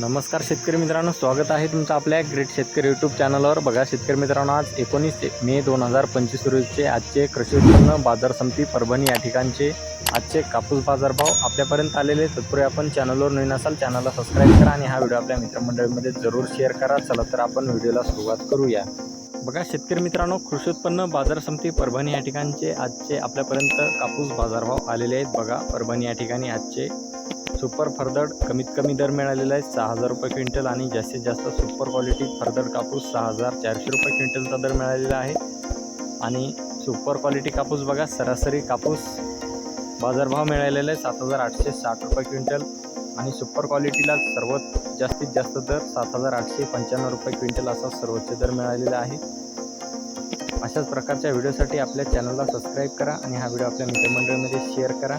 नमस्कार शेतकरी मित्रांनो स्वागत आहे तुमचं आपल्या ग्रेट शेतकरी यूट्यूब चॅनलवर बघा शेतकरी मित्रांनो आज एकोणीस मे दोन हजार पंचवीस रोजीचे आजचे कृषी उत्पन्न बाजार समिती परभणी या ठिकाणचे आजचे कापूस बाजारभाव आपल्यापर्यंत आलेले तत्पूर्वी आपण चॅनलवर नवीन असाल चॅनलला सबस्क्राईब करा आणि हा व्हिडिओ आपल्या मित्रमंडळीमध्ये जरूर शेअर करा. चला तर आपण व्हिडिओला सुरुवात करूया. बघा शेतकरी मित्रांनो कृषी उत्पन्न बाजार समिती परभणी या ठिकाणचे आजचे आपल्यापर्यंत कापूस बाजारभाव आलेले आहेत. बघा परभणी या ठिकाणी आजचे सुपर फरदड कमीत कमी दर मिळालेला आहे सहा हजार रुपये क्विंटल आणि जास्तीत जास्त सुपर क्वालिटी फरदड कापूस सहा हजार चारशे रुपये क्विंटलचा दर मिळालेला आहे. आणि सुपर क्वालिटी कापूस बघा सरासरी कापूस बाजारभाव मिळालेला आहे सात हजार आठशे साठ रुपये क्विंटल. आणि सुपर क्वालिटीला सर्वात जास्तीत जास्त दर सात हजार आठशे पंच्याण्णव रुपये क्विंटल असा सर्वोच्च दर मिळालेला आहे. अशाच प्रकारच्या व्हिडिओसाठी आपल्या चॅनलला सबस्क्राईब करा आणि हा व्हिडिओ आपल्या मित्रमंडळीमध्ये शेअर करा.